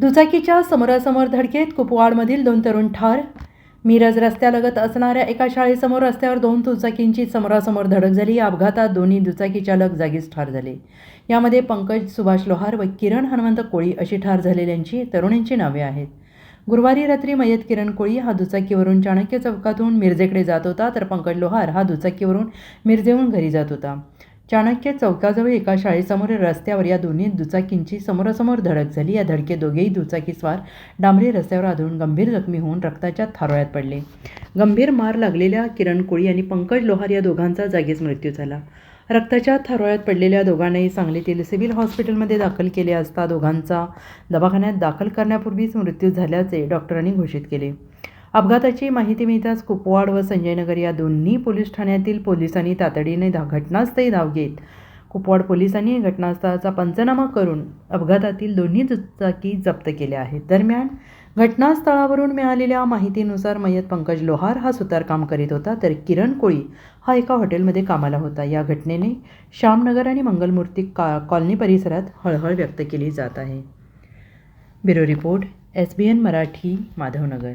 दुचाकीच्या समोरासमोर धडकेत कुपवाडमधील दोन तरुण ठार. मिरज रस्त्यालगत असणाऱ्या एका शाळेसमोर रस्त्यावर दोन दुचाकींची समोरासमोर धडक झाली. या अपघातात दोन्ही दुचाकी चालक जागीच ठार झाले. यामध्ये पंकज सुभाष लोहार व किरण हनुमंत कोळी अशी ठार झालेल्यांची तरुणींची नावे आहेत. गुरुवारी रात्री मयत किरण कोळी हा दुचाकीवरून चाणक्य चौकातून मिरजेकडे जात होता तर पंकज लोहार हा दुचाकीवरून मिरजेहून घरी जात होता. चाणक्य चौकाजवळ एका शाळेसमोर रस्त्यावर या दोन्ही दुचाकींची समोरासमोर धडक झाली. या धडकेत दोघेही दुचाकीस्वार डांबरी रस्त्यावर आढळून गंभीर जखमी होऊन रक्ताच्या थारोळ्यात पडले. गंभीर मार लागलेल्या किरण कोळी आणि पंकज लोहार या दोघांचा जागीच मृत्यू झाला. रक्ताच्या थारोळ्यात पडलेल्या दोघांनाही सांगलीतील सिव्हिल हॉस्पिटलमध्ये दाखल केले असता दोघांचा दवाखान्यात दाखल करण्यापूर्वीच मृत्यू झाल्याचे डॉक्टरांनी घोषित केले. अपघाताची माहिती मिळताच कुपवाड व संजयनगर या दोन्ही पोलीस ठाण्यातील पोलिसांनी तातडीने धा घटनास्थळी धाव घेत कुपवाड पोलिसांनी घटनास्थळाचा पंचनामा करून अपघातातील दोन्ही दुचाकी जप्त केल्या आहेत. दरम्यान घटनास्थळावरून मिळालेल्या माहितीनुसार मयत पंकज लोहार हा सुतारकाम करीत होता तर किरण कोळी हा एका हॉटेलमध्ये कामाला होता. या घटनेने श्यामनगर आणि मंगलमूर्ती का कॉलनी परिसरात हळहळ व्यक्त केली जात आहे. Bureau report S B N Marathi Madhavnagar.